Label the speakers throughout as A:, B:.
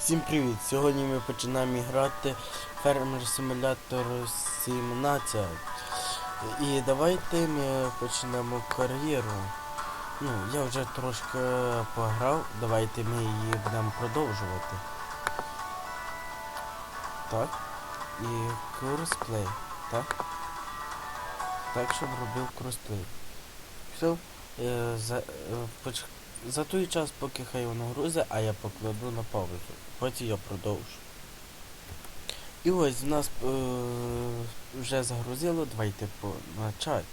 A: Всім привіт! Сьогодні ми починаємо грати Фермер Симулятор 17. І давайте ми почнемо кар'єру. Ну, я вже трошки пограв, давайте ми її будемо продовжувати. Так. І кросплей, так? Так, щоб робив кросплей. Все. Е, за, е. За той час, поки хай воно грузе, а я покладу на паузу. Потім я продовжу. І ось в нас е, вже загрузило, давайте почати.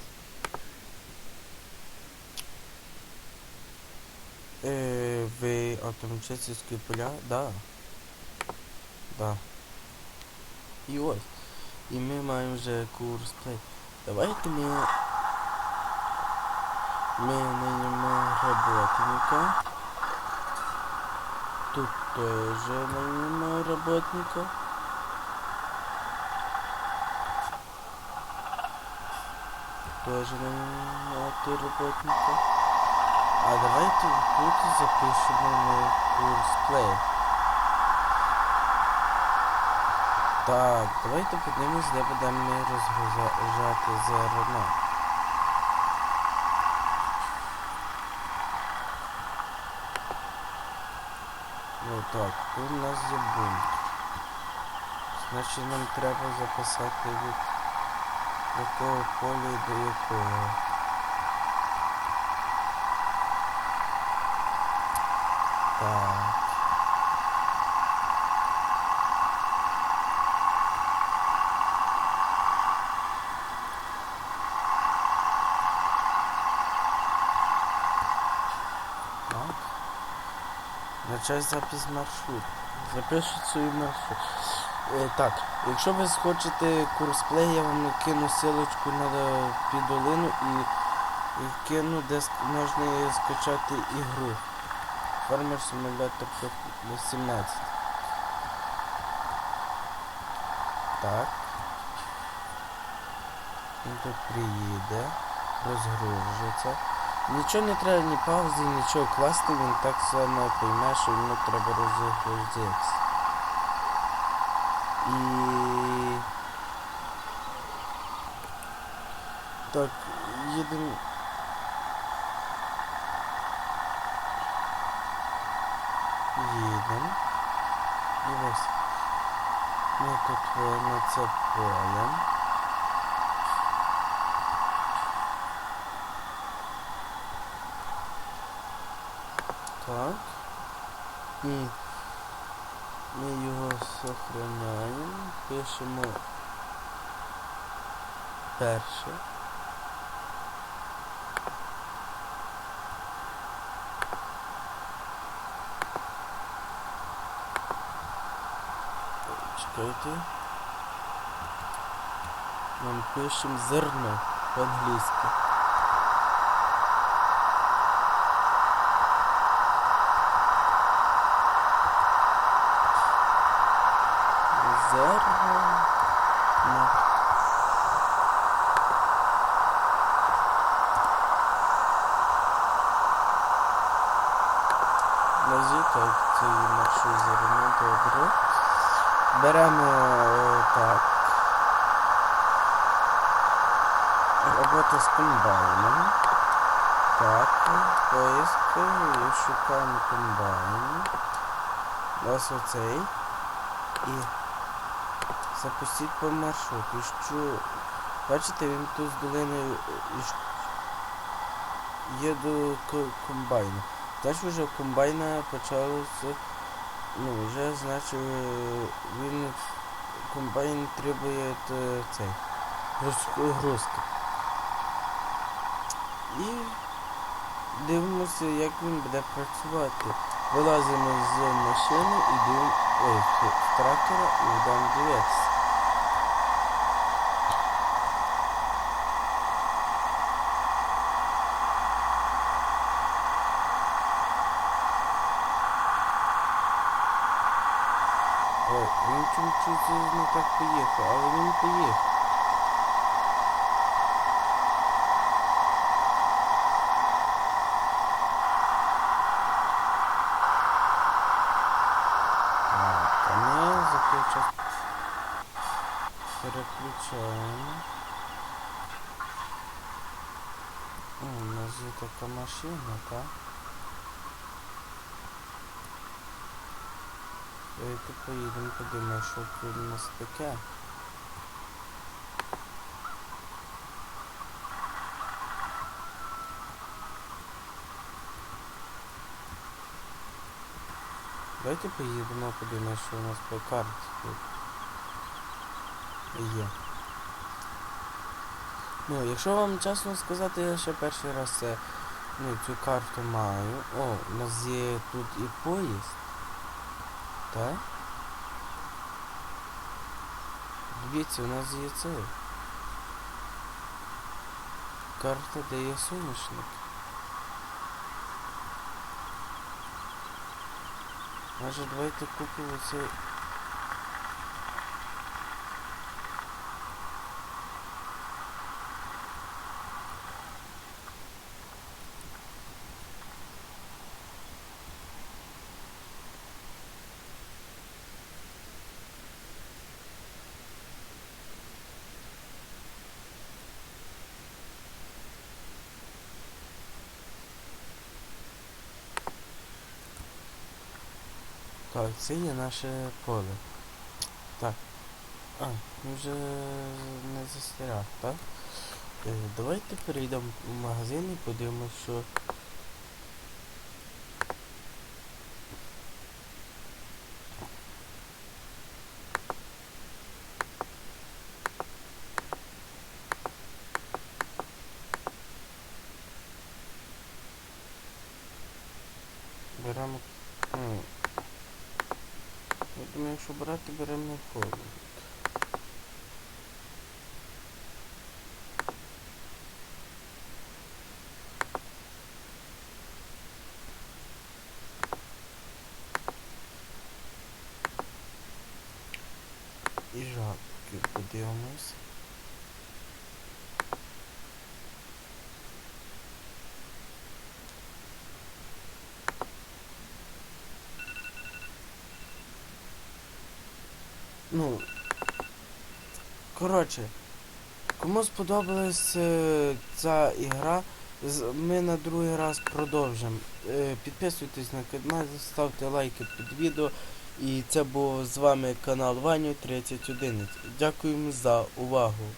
A: Е, ви автоматичні поля? Да. Да. І ось. І ми маємо вже курс плей. Давайте ми мы нанимаем работника. Тут тоже нанимаем работника. Тоже нанимать работника. А давайте тут запишем на курс плей. Так, давайте подивимось, де будемо розгружати зерно. Ну так, тут у нас є бунт. Значить нам треба записати від якого поля і до якого. Так. Начать запис маршрут. Запишіть свій маршрут. Е, так, якщо ви хочете курс плей, я вам кину силочку на підолину і, і кину, де можна скачати ігру. Фермер симулятор 17. Так. Він тут приїде, розгружиться. Нічого не треба, ні паузи, нічого класти, він так само пойме, що йому треба розгрузитися. І... Так, їдемо. Їдемо. І ось. Ми тут е, на це поле. Так. І ми його сохраняємо. Пишемо перше. Чекайте. Нам пишемо зерно по-англійськи. Зерно. на- Назві, так, цей маршрут зерно, добре. Беремо е, так. Робота з комбайном. Так, і шукаємо комбайн. Ось оцей. І запустіть по маршруту. Що... Бачите, він тут з долиною ш- є до комбайну. Значить вже комбайна почалося. Ну, вже значить він комбайн требує е, цей розгрузки. І дивимося, як він буде працювати. Вилазимо з машини і дивимо. Ой, з трактора і йдемо дивитися. Ой, він чуть-чуть не так поїхав, але він поїхав. Так. той час переключаємо. О, у нас є така машина, так? Давайте поїдемо, подивимося, що тут у нас таке. Давайте поїдемо, подивимося, що у нас по карті тут є. Ну, якщо вам чесно сказати, я ще перший раз це, ну, цю карту маю. О, у нас є тут і поїзд. Так? Дивіться, у нас є це. Карта, де є соняшник. Може давайте купимо цей. Так, це є наше поле. Так. А, ми вже не застряг, так? Е, давайте перейдемо в магазин і подивимось, що. Беремо. Думаю, якщо брати, беремо холод. І жабки подивимось. Ну, коротше, кому сподобалась е, ця ігра, ми на другий раз продовжимо. Е, підписуйтесь на канал, ставте лайки під відео. І це був з вами канал Ваню 31. Дякуємо за увагу.